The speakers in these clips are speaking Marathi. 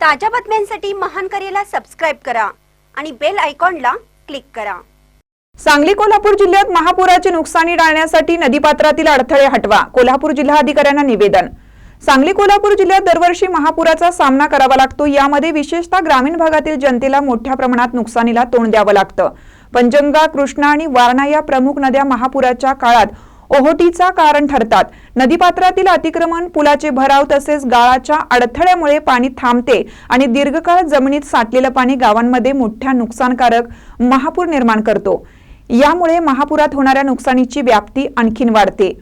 ताज्या बातम्यांसाठी महान करेला सबस्क्राईब करा आणि बेल आयकॉनला क्लिक करा. सांगली कोल्हापूर जिल्ह्यात महापुराची नुकसानी टाळण्यासाठी नदीपात्रातील अडथळे हटवा कोल्हापूर जिल्हाधिकाऱ्यांना निवेदन. सांगली कोल्हापूर जिल्ह्यात दरवर्षी महापुराचा सामना करावा लागतो यामध्ये विशेषतः ग्रामीण भागातील जनतेला मोठ्या प्रमाणात नुकसानीला तोंड द्यावं लागतं. पंजंगा कृष्णा आणि वारणा या प्रमुख नद्या महापुराच्या काळात ओहोटीचा कारण ठरतात. नदीपात्रातील अतिक्रमण पुलाचे भराव तसेच गाळाच्या अडथळ्यामुळे पाणी थांबते आणि दीर्घकाळ जमिनीत साठलेलं पाणी गावांमध्ये मोठ्या नुकसानकारक महापूर निर्माण करतो. यामुळे महापुरात होणाऱ्या नुकसानीची व्याप्ती आणखीन वाढते.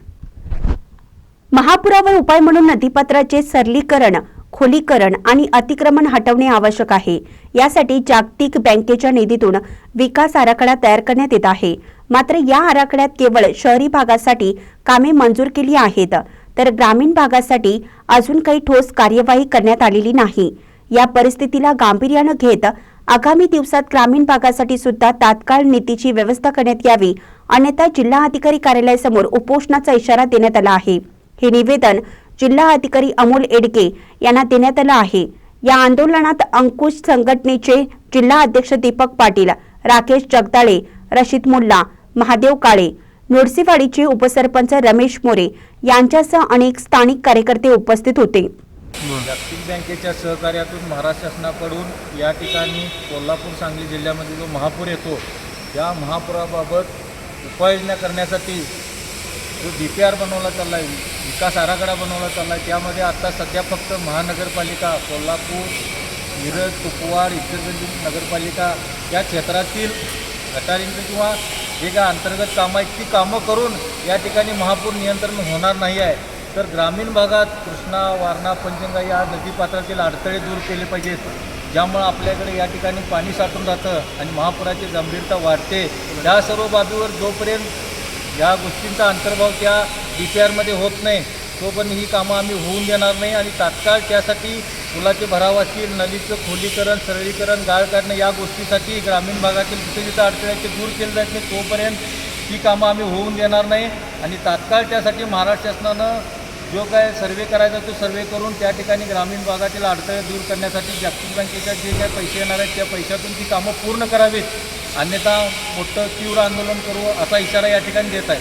महापुरावर उपाय म्हणून नदीपात्राचे सरलीकरण खोलीकरण आणि अतिक्रमण हटवणे आवश्यक आहे. यासाठी जागतिक बँकेच्या निधीतून विकास आराखडा तयार करण्यात येत आहे. मात्र या आराखड्यात केवळ शहरी भागासाठी कामे मंजूर केली आहेत. तर ग्रामीण भागासाठी अजून काही ठोस कार्यवाही करण्यात आलेली नाही. या परिस्थितीला गांभीर्यानं घेत आगामी दिवसात ग्रामीण भागासाठी सुद्धा तात्काळ नीतीची व्यवस्था करण्यात यावी अन्यथा जिल्हा अधिकारी कार्यालयासमोर उपोषणाचा इशारा देण्यात आला आहे. हे निवेदन जिल्हा अधिकारी अमोल एडके यांना देण्यात आलं आहे. या आंदोलनात अंकुश संघटनेचे जिल्हा अध्यक्ष दीपक पाटील राकेश जगदाळे रशीद मुल्ला महादेव काळे नोडसीवाडीचे उपसरपंच रमेश मोरे यांच्यासह अनेक स्थानिक कार्यकर्ते उपस्थित होते. जागतिक बँकेच्या सहकार्यातून महाराष्ट्र शासनाकडून या ठिकाणी कोल्हापूर सांगली जिल्ह्यामध्ये जो महापूर येतो या महापुराबाबत उपाययोजना करण्यासाठी जो डी पी आर बनवला चालला आहे विकास आराखडा बनवला चालला आहे त्यामध्ये आता सध्या फक्त महानगरपालिका कोल्हापूर मिरज कुपवाड इचलकरंजी नगरपालिका या क्षेत्रातील गटारींचं किंवा जे काय अंतर्गत कामं आहेत ती कामं करून या ठिकाणी महापूर नियंत्रण होणार नाही आहे. तर ग्रामीण भागात कृष्णा वारणा पंचंगा या नदीपात्रातील अडथळे दूर केले पाहिजेत. ज्यामुळं आपल्याकडे या ठिकाणी पाणी साठून राहतं आणि महापुराची गंभीरता वाढते. या सर्व बाबीवर जोपर्यंत या गोष्टींचा अंतर्भाव त्या डी पी आरमध्ये होत नाही तोपर्यंत ही कामं आम्ही होऊन देणार नाही आणि तात्काळ त्यासाठी पुलाचे भराव असतील नदीचं खोलीकरण सरळीकरण गाळ काढणं या गोष्टीसाठी ग्रामीण भागातील जिथे जिथं अडचणी दूर केले जात नाही. तोपर्यंत ही कामं आम्ही होऊन देणार नाही. आणि तात्काळ त्यासाठी महाराष्ट्र शासनानं जो काय सर्वे करायचा तो सर्वे करून त्या ठिकाणी ग्रामीण भागातील अडथळे दूर करण्यासाठी जागतिक बँकेच्या जे काय पैसे येणार आहेत त्या पैशातून ती कामं पूर्ण करावीत. अन्यथा मोठं तीव्र आंदोलन करू असा इशारा या ठिकाणी देत आहे